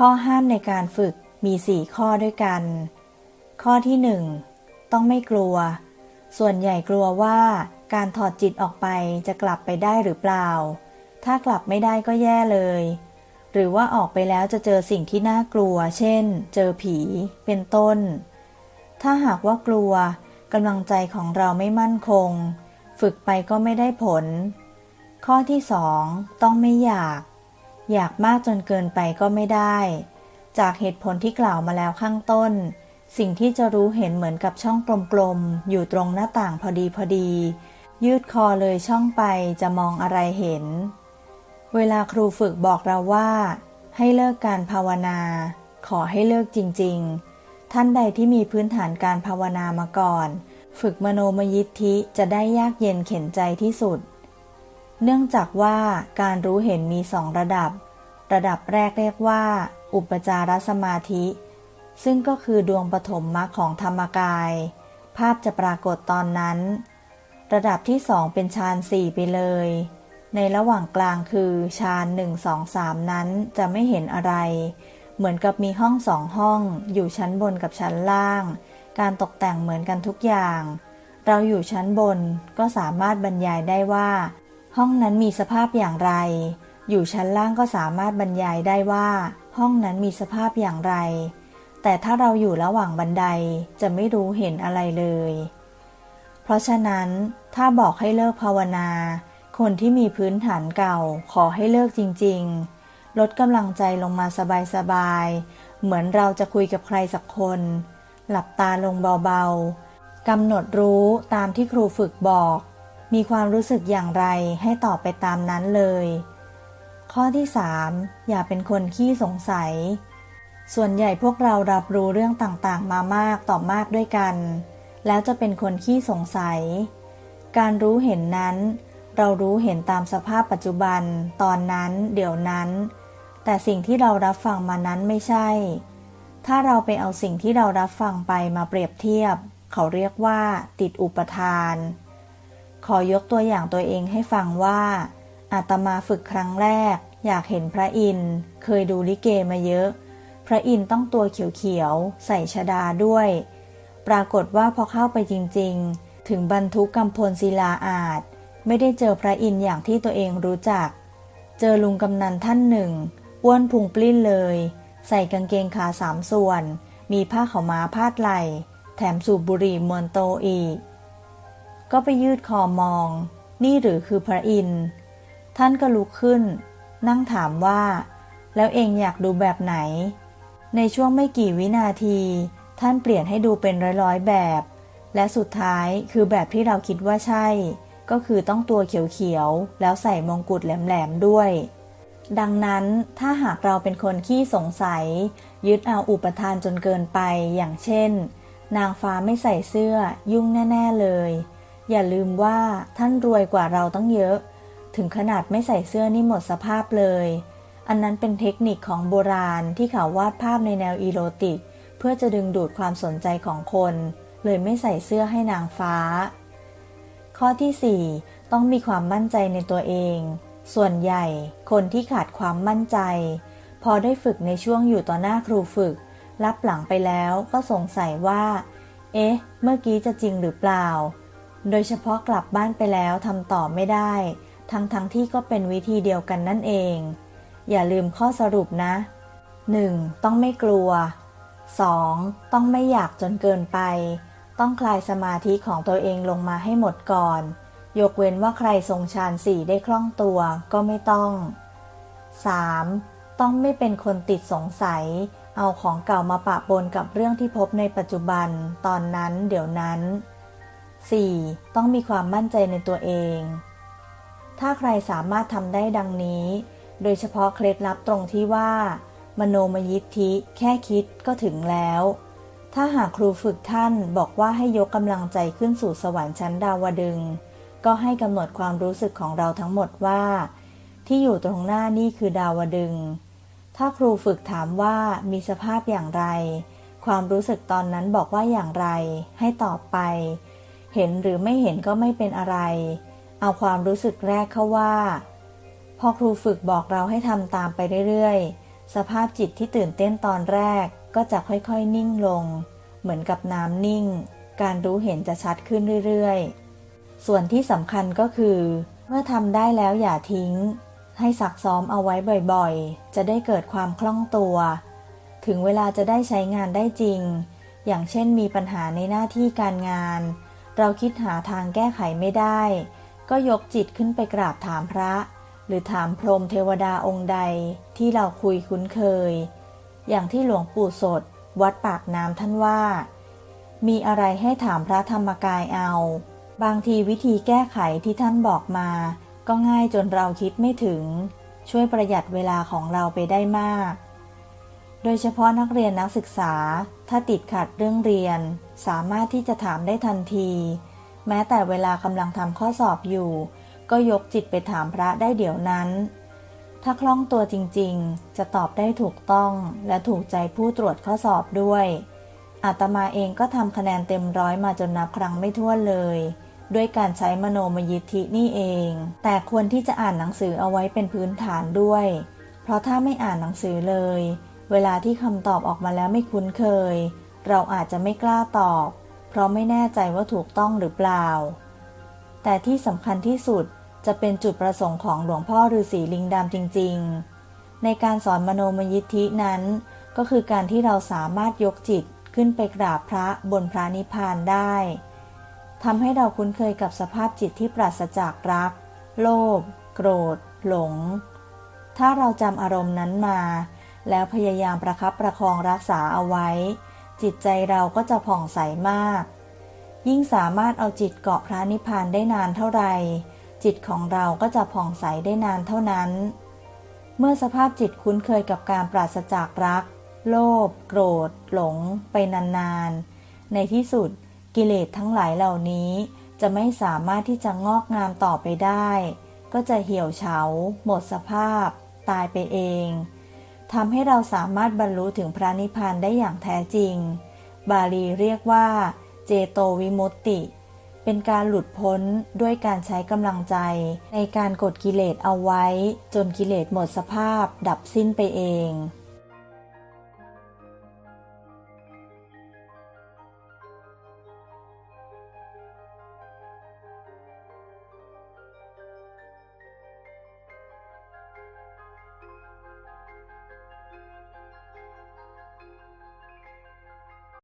ข้อห้ามในการฝึกมี 4 ข้อด้วยกัน ข้อที่ 1 ต้องไม่กลัว ส่วนใหญ่กลัวว่าการถอดจิตออกไปจะกลับไปได้หรือเปล่า ถ้ากลับไม่ได้ก็แย่เลย หรือว่าออกไปแล้วจะเจอสิ่งที่น่ากลัว เช่น เจอผี เป็นต้น ถ้าหากว่ากลัวกำลังใจของเราไม่มั่นคง ฝึกไปก็ไม่ได้ผล ข้อที่สองต้องไม่อยาก อยากมากจนเกินไปก็ไม่ได้ จากเหตุผลที่กล่าวมาแล้วข้างต้น สิ่งที่จะรู้เห็นเหมือนกับช่องกลมๆ อยู่ตรงหน้าต่างพอดีพอดี ยืดคอเลยช่องไปจะมองอะไรเห็น เวลาครูฝึกบอกเราว่า ให้เลิกการภาวนา ขอให้เลิกจริง ๆ ท่านใดที่มีพื้นฐานการภาวนามาก่อน ฝึกมโนมยิทธิจะได้ยากเย็นเข็นใจที่สุด เนื่องจากว่าการรู้เห็นมีสองระดับ ระดับแรกเรียกว่า อุปจารสมาธิ ซึ่งก็คือดวงปฐมมรรคของธรรมกาย ภาพจะปรากฏตอนนั้น ระดับที่สองเป็นฌานสี่ไปเลย ในระหว่างกลางคือฌานหนึ่งสองสามนั้นจะไม่เห็นอะไร เหมือนกับมีห้องสองห้อง อยู่ชั้นบนกับชั้นล่าง การตกแต่งเหมือนกันทุกอย่าง เราอยู่ชั้นบนก็สามารถบรรยายได้ว่า ห้องนั้นมีสภาพอย่างไร อยู่ชั้นล่างก็สามารถบรรยายได้ว่า ห้องนั้นมีสภาพอย่างไร แต่ถ้าเราอยู่ระหว่างบันไดจะไม่รู้เห็นอะไรเลย เพราะฉะนั้นถ้าบอกให้เลิกภาวนา คนที่มีพื้นฐานเก่าขอให้เลิกจริง ๆ ลดกำลังใจลงมาสบายๆ เหมือนเราจะคุยกับใครสักคน หลับตาลงเบาๆกำหนดรู้ตามที่ครูฝึกบอก มีความรู้สึกอย่างไรให้ตอบไปตามนั้นเลย ข้อที่ 3 อย่าเป็นคนขี้สงสัย ส่วนใหญ่พวกเรารับรู้เรื่องต่างๆ มามากต่อมากด้วยกัน แล้วจะเป็นคนขี้สงสัย การรู้เห็นนั้น เรารู้เห็นตามสภาพปัจจุบัน ตอนนั้น เดี๋ยวนั้น แต่สิ่งที่เรารับฟังมานั้นไม่ใช่ ถ้าเราไปเอาสิ่งที่เรารับฟังไปมาเปรียบเทียบ เขาเรียกว่า ติดอุปทาน ขอยกตัวอย่างตัวเองให้ฟังว่า อาตมาฝึกครั้งแรก อยากเห็นพระอินทร์เคยดูลิเกมาเยอะ พระอินทร์ต้องตัวเขียวๆ ใส่ชดาด้วย ปรากฏว่าพอเข้าไปจริงๆ ถึงบรรทุกกำพลศิลาอาจ ไม่ได้เจอพระอินทร์อย่างที่ตัวเองรู้จัก เจอลุงกำนันท่านหนึ่งอ้วนพุงปลิ้นเลย ใส่กางเกงขาสามส่วน มีผ้าขาวม้าพาดไหล่ แถมสูบบุหรี่มวนโตอีก ก็ไปยืดคอมอง นี่หรือคือพระอินทร์ท่านก็ลุกขึ้น นั่งถามว่า แล้วเองอยากดูแบบไหน ในช่วงไม่กี่วินาที ท่านเปลี่ยนให้ดูเป็นร้อยๆแบบ และสุดท้ายคือแบบที่เราคิดว่าใช่ ก็คือต้องตัวเขียวๆ แล้วใส่มงกุฎแหลมๆ ด้วย ดังนั้นถ้าหากเราเป็นคนขี้สงสัย ยึดเอาอุปทานจนเกินไปอย่างเช่น นางฟ้าไม่ใส่เสื้อยุ่งแน่ ๆ เลย อย่าลืมว่าท่านรวยกว่าเราต้องเยอะ ถึงขนาดไม่ใส่เสื้อนี่หมดสภาพเลย อันนั้นเป็นเทคนิคของโบราณที่เขาวาดภาพในแนวอีโรติก เพื่อจะดึงดูดความสนใจของคน เลยไม่ใส่เสื้อให้นางฟ้า ข้อที่ 4 ต้องมีความมั่นใจในตัวเอง ส่วนใหญ่ คนที่ขาดความมั่นใจ พอได้ฝึกในช่วงอยู่ต่อหน้าครูฝึก รับหลังไปแล้วก็สงสัยว่า เอ๊ะ เมื่อกี้จะจริงหรือเปล่า โดยเฉพาะกลับบ้านไปแล้วทำต่อไม่ได้ ทั้งทั้งที่ก็เป็นวิธีเดียวกันนั่นเอง อย่าลืมข้อสรุปนะ 1. ต้องไม่กลัว 2. ต้องไม่อยากจนเกินไป ต้องคลายสมาธิของตัวเองลงมาให้หมดก่อน ยกเว้นว่าใครทรงฌานสี่ได้คล่องตัวก็ไม่ต้อง 3. ต้องไม่เป็นคนติดสงสัย เอาของเก่ามาปะปนกับเรื่องที่พบในปัจจุบัน ตอนนั้นเดี๋ยวนั้น 4. ต้องมีความมั่นใจในตัวเอง ถ้าใครสามารถทำได้ดังนี้ โดยเฉพาะเคล็ดลับตรงที่ว่า มโนมยิทธิแค่คิดก็ถึงแล้ว ถ้าหากครูฝึกท่านบอกว่าให้ยกกำลังใจขึ้นสู่สวรรค์ชั้นดาวดึง ก็ให้กำหนดความรู้สึกของเราทั้งหมดว่า ที่อยู่ตรงหน้านี่คือดาวดึง ถ้าครูฝึกถามว่ามีสภาพอย่างไร ความรู้สึกตอนนั้นบอกว่าอย่างไร ให้ตอบไป เห็นหรือไม่เห็นก็ไม่เป็นอะไร เอาความรู้สึกแรกเข้าว่า พอครูฝึกบอกเราให้ทำตามไปเรื่อยๆ สภาพจิตที่ตื่นเต้นตอนแรกก็จะค่อยๆนิ่งลง เหมือนกับน้ำนิ่ง การรู้เห็นจะชัดขึ้นเรื่อยๆ ส่วนที่สำคัญก็คือ เมื่อทำได้แล้วอย่าทิ้ง ให้ซักซ้อมเอาไว้บ่อยๆ จะได้เกิดความคล่องตัว ถึงเวลาจะได้ใช้งานได้จริง อย่างเช่นมีปัญหาในหน้าที่การงาน เราคิดหาทางแก้ไขไม่ได้ ก็ยกจิตขึ้นไปกราบถามพระ หรือถามพรหมเทวดาองค์ใดที่เราคุยคุ้นเคย อย่างที่หลวงปู่สด วัดปากน้ำท่านว่า มีอะไรให้ถามพระธรรมกายเอา บางทีวิธีแก้ไขที่ท่านบอกมา ก็ง่ายจนเราคิดไม่ถึง ช่วยประหยัดเวลาของเราไปได้มาก โดยเฉพาะนักเรียนนักศึกษา ถ้าติดขัดเรื่องเรียน สามารถที่จะถามได้ทันที แม้แต่เวลากำลังทำข้อสอบอยู่ ก็ยกจิตไปถามพระได้เดี๋ยวนั้น ถ้าคล่องตัวจริงๆ จะตอบได้ถูกต้องและถูกใจผู้ตรวจข้อสอบด้วยอาตมาเองก็ทำคะแนนเต็มร้อยมาจนนับครั้งไม่ถ้วนเลย ด้วยการใช้มโนมยิทธินี่เอง แต่ควรที่จะอ่านหนังสือเอาไว้เป็นพื้นฐานด้วย เพราะถ้าไม่อ่านหนังสือเลย เวลาที่คำตอบออกมาแล้วไม่คุ้นเคย เราอาจจะไม่กล้าตอบ เพราะไม่แน่ใจว่าถูกต้องหรือเปล่า แต่ที่สำคัญที่สุดจะเป็นจุดประสงค์ของหลวงพ่อฤาษีลิงดำจริง ๆ ในการสอนมโนมยิทธินั้น ก็คือการที่เราสามารถยกจิตขึ้นไปกราบพระบนพระนิพพานได้ทำให้เราคุ้นเคยกับสภาพจิตที่ปราศจากรัก โลภ โกรธ หลง ถ้าเราจำอารมณ์นั้นมา แล้วพยายามประคับประคองรักษาเอาไว้ จิตใจเราก็จะผ่องใสมาก ยิ่งสามารถเอาจิตเกาะพระนิพพานได้นานเท่าไหร่จิตของเราก็จะผ่องใสได้นานเท่านั้น เมื่อสภาพจิตคุ้นเคยกับการปราศจากรัก โลภโกรธ หลง ไปนานๆ ในที่สุดกิเลสทั้งหลายเหล่านี้ จะไม่สามารถที่จะงอกงามต่อไปได้ ก็จะเหี่ยวเฉา หมดสภาพ ตายไปเอง ทำให้เราสามารถบรรลุถึงพระนิพพานได้อย่างแท้จริง บาลีเรียกว่า เจโตวิมุตติ เป็นการหลุดพ้นด้วยการใช้กำลังใจ ในการกดกิเลสเอาไว้ จนกิเลสหมดสภาพดับสิ้นไปเอง